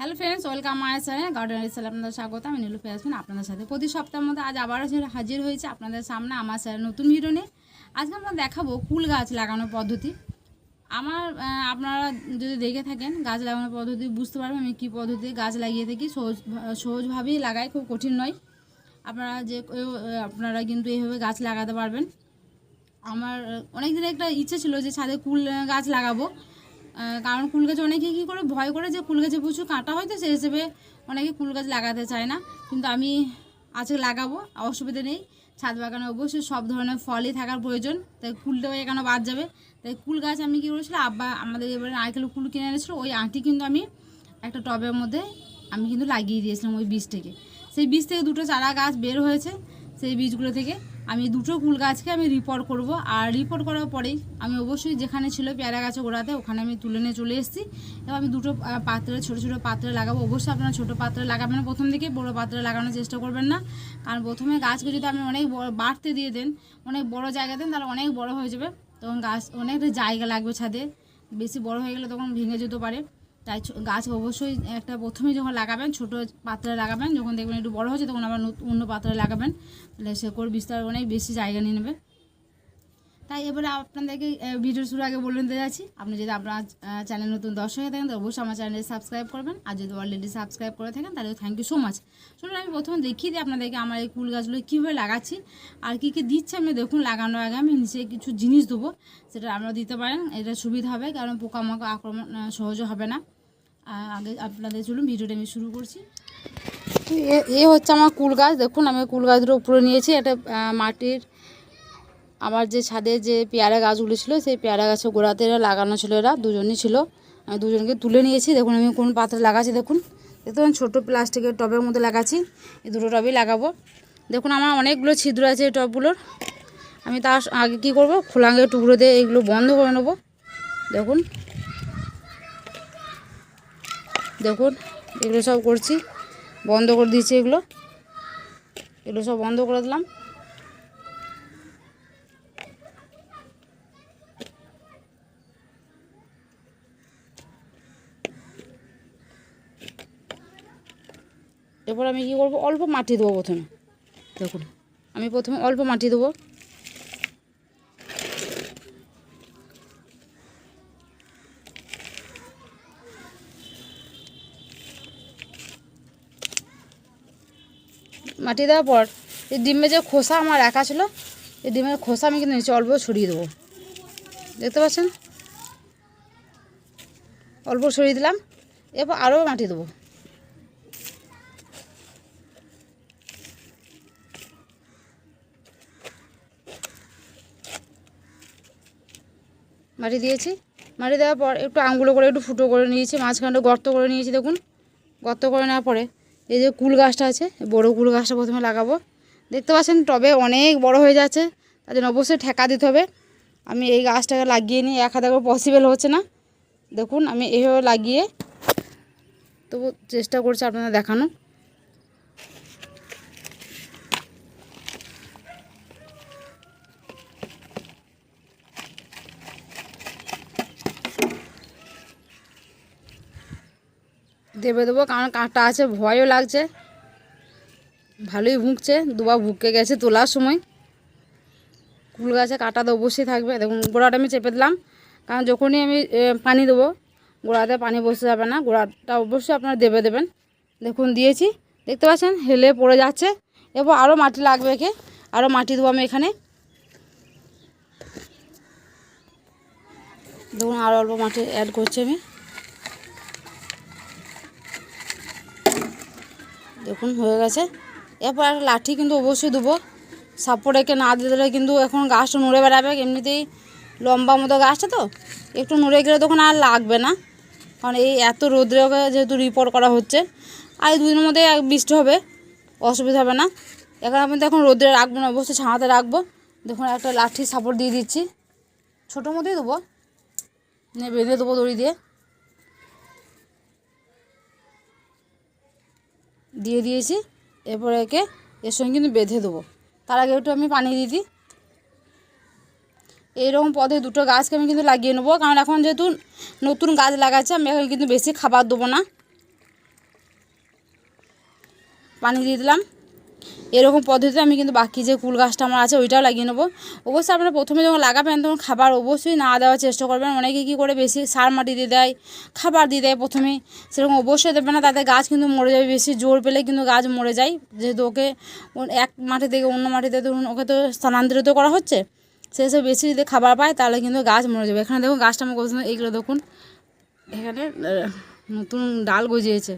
Hello friends welcome my channel garden resale আপনাদের স্বাগত আমি নীলু ফেরাসমিন আপনাদের সাথে। প্রতি সপ্তাহের মধ্যে আজ আবারও হাজির হয়েছে আপনাদের সামনে আমার স্যার নতুন ভিডিও নিয়ে। আজকে আমরা দেখাবো কুল গাছ লাগানোর পদ্ধতি। আমার আপনারা যদি দেখে থাকেন গাছ লাগানোর পদ্ধতি, বুঝতে পারবেন আমি কী পদ্ধতিতে গাছ লাগিয়ে থাকি। সহজ, সহজভাবেই লাগাই, খুব কঠিন নয়। আপনারা যে আপনারা কিন্তু এইভাবে গাছ লাগাতে পারবেন। আমার অনেক দিনের একটা ইচ্ছে ছিল যে ছাদে কুল গাছ লাগাবো। কারণ কুল গাছ অনেকে কী করে, ভয় করে যে কুল গাছে প্রচুর কাঁটা হয় তো, সেই হিসেবে অনেকে কুল গাছ লাগাতে চায় না। কিন্তু আমি আজকে লাগাবো, অসুবিধা নেই। ছাদ বাগানে অবশ্যই সব ধরনের ফলই থাকার প্রয়োজন। তাই কুলটাও এখানে বাদ যাবে। তাই কুল গাছ আমি কী করেছিলাম, আব্বা আমাদের এবারে নারকেল কুল কিনে এনেছিলো, ওই আঁটি কিন্তু আমি একটা টবের মধ্যে আমি কিন্তু লাগিয়ে দিয়েছিলাম ওই বীজ থেকে সেই বীজ থেকে দুটো চারা গাছ বের হয়েছে। সেই বীজগুলো থেকে আমি দুটো কুল গাছকে আমি রিপোর্ট করব। আর রিপোর্ট করার পরেই আমি অবশ্যই যেখানে ছিল পেয়ারা গাছে গোড়াতে, ওখানে আমি তুলে নিয়ে চলে এসেছি। এবং আমি দুটো পাত্রে, ছোটো ছোটো পাত্রে লাগাবো। অবশ্যই আপনারা ছোটো পাত্রে লাগাবেন প্রথম দিকে বড় পাত্রে লাগানোর চেষ্টা করবেন না। কারণ প্রথমে গাছকে যদি আপনি অনেক বড় বাড়তে দিয়ে দেন, অনেক বড় জায়গা দেন, তাহলে অনেক বড় হয়ে যাবে। তখন গাছ অনেকটা জায়গা লাগবে ছাদে। বেশি বড় হয়ে গেলে তখন ভেঙে যেতে পারে। তাই গাছ অবশ্যই একটা প্রথমে যখন লাগাবেন ছোট পাত্রে লাগাবেন যখন দেখবেন একটু বড় হচ্ছে তখন আবার নত- অন্য পাত্রে লাগাবেন। তাহলে শেকড় বিস্তার অনেক বেশি জায়গা নিয়ে নেবে। তাই এবারে আপনাদেরকে আহ, ভিডিওর শুরু আগে বলে দিতে যাচ্ছি। আপনি যদি আপনার চ্যানেল নতুন দর্শক হয়ে থাকেন তো অবশ্যই আমার চ্যানেলে সাবস্ক্রাইব করবেন। আর যদি অলরেডি সাবস্ক্রাইব করে থাকেন তাহলে থ্যাংক ইউ সো মাচ চলুন আমি প্রথমে দেখিয়ে দিই আপনাদেরকে আমার এই কুল গাছগুলো কীভাবে লাগাচ্ছি আর কী কী দিচ্ছে আমি দেখুন লাগানোর আগে আমি নিচে কিছু জিনিস দেবো সেটা আপনারা দিতে পারেন এটা সুবিধা হবে কারণ পোকামাকড় আক্রমণ সহজে হবে না। আগে আপনাদের চলুন, ভিডিওটা আমি শুরু করছি। এ- হচ্ছে আমার কুল গাছ, দেখুন আমি কুল গাছগুলো উপরে নিয়েছি একটা মাটির। আমার যে ছাদে যে পেয়ারা গাছগুলো ছিল, সেই পেয়ারা গাছের গোড়াতে এরা লাগানো ছিল এরা, দুজনই ছিল। আমি দুজনকে তুলে নিয়েছি, দেখুন আমি কোন পাত্রে লাগাচ্ছি, দেখুন। পাচ্ছেন, ছোটো প্লাস্টিকের টবের মধ্যে লাগাচ্ছি, এই দুটো টবেই লাগাবো। দেখুন আমার অনেকগুলো ছিদ্র আছে এই টবগুলোর। আমি তার আগে কী করব, খোলাঙ্গের টুকরো দিয়ে এইগুলো বন্ধ করে নেব। দেখুন। দেখুন, এগুলো সব করছি। বন্ধ করে দিয়েছি এগুলো। এগুলো সব বন্ধ করে দিলাম। এরপর আমি কী করব? অল্প মাটি দেবো প্রথমে। দেখুন, আমি প্রথমে অল্প মাটি দেবো। মাটি দেওয়ার পর এই ডিমে যে খোসা আমার একা ছিল, এই ডিমের খোসা আমি কিন্তু নিচে অল্প ছড়িয়ে দেবো। দেখতে পাচ্ছেন? অল্প ছড়িয়ে দিলাম, এরপর আরও মাটি দেবো। মাটি দিয়েছি। মাটি দেওয়ার পর একটু আঙুলো করে একটু ফুটো করে নিয়েছি, মাঝখানটা গর্ত করে নিয়েছি, দেখুন। গর্ত করে নেওয়ার পরে এই যে কুল গাছটা আছে, বড় কুল গাছটা প্রথমে লাগাবো। দেখতে পাচ্ছেন, টবে অনেক বড় হয়ে যাচ্ছে, তার জন্য অবশ্যই ঠেকা দিতে হবে। আমি এই গাছটাকে লাগিয়ে নিই, এক হাতে পসিবল হচ্ছে না। দেখুন, আমি এইভাবে লাগিয়ে, তবু চেষ্টা করছি আপনাদের দেখানো। দেবে দেবো, কারণ কাঁটা আছে, ভয়ও লাগছে। ভালোই ভুঁকছে, দুবার ভুঁকে গেছে তোলার সময়। কুল গাছে কাঁটা তো অবশ্যই থাকবে। দেখুন, গোড়াটা আমি চেপে দিলাম, কারণ যখনই আমি পানি দেবো, গোড়াতে পানি বসে যাবে না। গোড়াটা অবশ্যই আপনারা দেবে দেবেন। দেখুন, দিয়েছি। দেখতে পাচ্ছেন, হেলে পড়ে যাচ্ছে। এরপর আরও মাটি লাগবে একে। আরও মাটি দেবো আমি এখানে। দেখুন আরও অল্প মাটি অ্যাড করছি আমি। দেখুন, হয়ে গেছে। এরপর একটা লাঠি কিন্তু অবশ্যই দেবো। সাপোর্ট একে না দিলে কিন্তু এখন গাছটা নড়ে বেড়াবে। এমনিতেই লম্বা মতো গাছটা তো, একটু নড়ে গেলে তখন আর লাগবে না। কারণ এই এত রোদ্রে ওকে যেহেতু রিপোর্ট করা হচ্ছে, আর এই দুদিনের মধ্যে বৃষ্টি হবে, অসুবিধা হবে না। এখন আমি তো এখন রোদ্রে রাখব না, অবশ্যই ছাঁতে রাখব। দেখুন, একটা লাঠি সাপোর্ট দিয়ে দিচ্ছি। ছোটো মতোই দেবো। বেঁধে দেবো দড়ি দিয়ে। দিয়ে দিয়েছি। এরপরে একে এর সঙ্গে কিন্তু বেঁধে দেবো। তার আগে একটু আমি পানি দিয়ে দিই। এইরকম পদে দুটো গাছকে আমি কিন্তু লাগিয়ে নেব। কারণ এখন যেহেতু নতুন গাছ লাগাচ্ছে, আমি এখন কিন্তু বেশি খাবার দেবো না। পানি দিয়ে দিলাম। এরকম পদ্ধতিতে আমি কিন্তু বাকি যে কুল গাছটা আমার আছে ওইটাও লাগিয়ে নেব। অবশ্যই আপনারা প্রথমে যখন লাগাবেন, তখন খাবার অবশ্যই না দেওয়ার চেষ্টা করবেন। অনেকে কী করে বেশি সার মাটি দিয়ে দেয়, খাবার দিয়ে দেয় প্রথমে। সেরকম অবশ্যই দেবে না, তাতে গাছ কিন্তু মরে যাবে। বেশি জোর পেলে কিন্তু গাছ মরে যায়। যেহেতু ওকে এক মাটি থেকে অন্য মাটিতে ধরুন ওকে তো স্থানান্তরিত করা হচ্ছে, সে সব বেশি যদি খাবার পায়, তাহলে কিন্তু গাছ মরে যাবে। এখানে দেখুন গাছটা আমার কোথাও এইগুলো দেখুন। এখানে নতুন ডাল গজিয়েছে।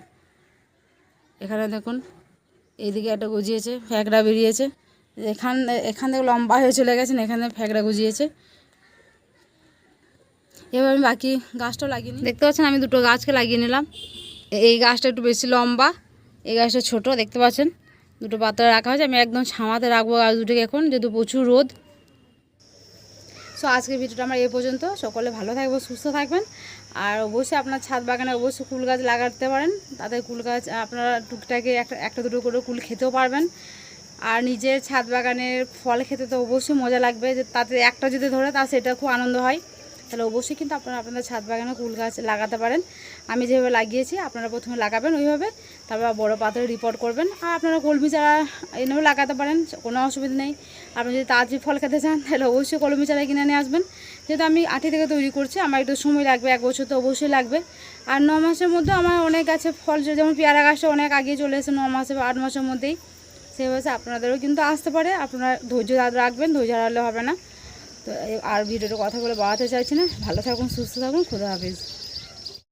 এখানে দেখুন। এইদিকে একটা গুজিয়েছে, ফ্যাকড়া বেরিয়েছে। এখান এখান থেকে লম্বা হয়ে চলে গেছেন, এখানে ফ্যাকড়া গুজিয়েছে। এবার আমি বাকি গাছটাও লাগিয়ে নিই। দেখতে পাচ্ছেন, আমি দুটো গাছকে লাগিয়ে নিলাম। এই গাছটা একটু বেশি লম্বা, এই গাছটা ছোট, দেখতে পাচ্ছেন? দুটো পাতা রাখা হয়েছে, আমি একদম ছামাতে রাখব গাছ দুটোকে এখন, যেহেতু প্রচুর রোদ। সো আজকের ভিডিওটা আমার এ পর্যন্ত। সকলে ভালো থাকব সুস্থ থাকবেন। আর অবশ্যই আপনার ছাদ বাগানে অবশ্যই কুল গাছ লাগাতে পারেন। তাতে কুল গাছ, আপনারা টুকটাকে একটা একটা, দুটো করে কুল খেতেও পারবেন। আর নিজের ছাদ বাগানের ফল খেতে তো অবশ্যই মজা লাগবে। যে তাতে একটা যদি ধরে তা সেটা খুব আনন্দ হয়। তাহলে অবশ্যই কিন্তু আপনারা আপনাদের ছাদ বাগানে কুল গাছ লাগাতে পারেন। আমি যেভাবে লাগিয়েছি, আপনারা প্রথমে লাগাবেন ওইভাবে, তারপর বড় পাত্রে রিপোর্ট করবেন। আর আপনারা কলমি চারা এনেও লাগাতে পারেন, কোনো অসুবিধা নেই। আপনি যদি তাড়াতাড়ি ফল খেতে চান, তাহলে অবশ্যই কলমি চারা কিনে নিয়ে আসবেন। যেহেতু আমি আঠি থেকে তৈরি করছি, আমার একটু সময় লাগবে, এক বছর তো অবশ্যই লাগবে। আর ন মাসের মধ্যে আমার অনেক গাছে ফল, যেমন পেয়ারা গাছটা অনেক আগে চলে এসে ন মাসে বা আট মাসের মধ্যেই। সেভাবে আপনাদেরও কিন্তু আসতে পারে, আপনারা ধৈর্য রাখবেন, ধৈর্য হারালে হবে না। তো আর ভিডিওটা কথা বলে বাড়াতে চাইছি না। ভালো থাকুন সুস্থ থাকুন খুদা হাফিজ।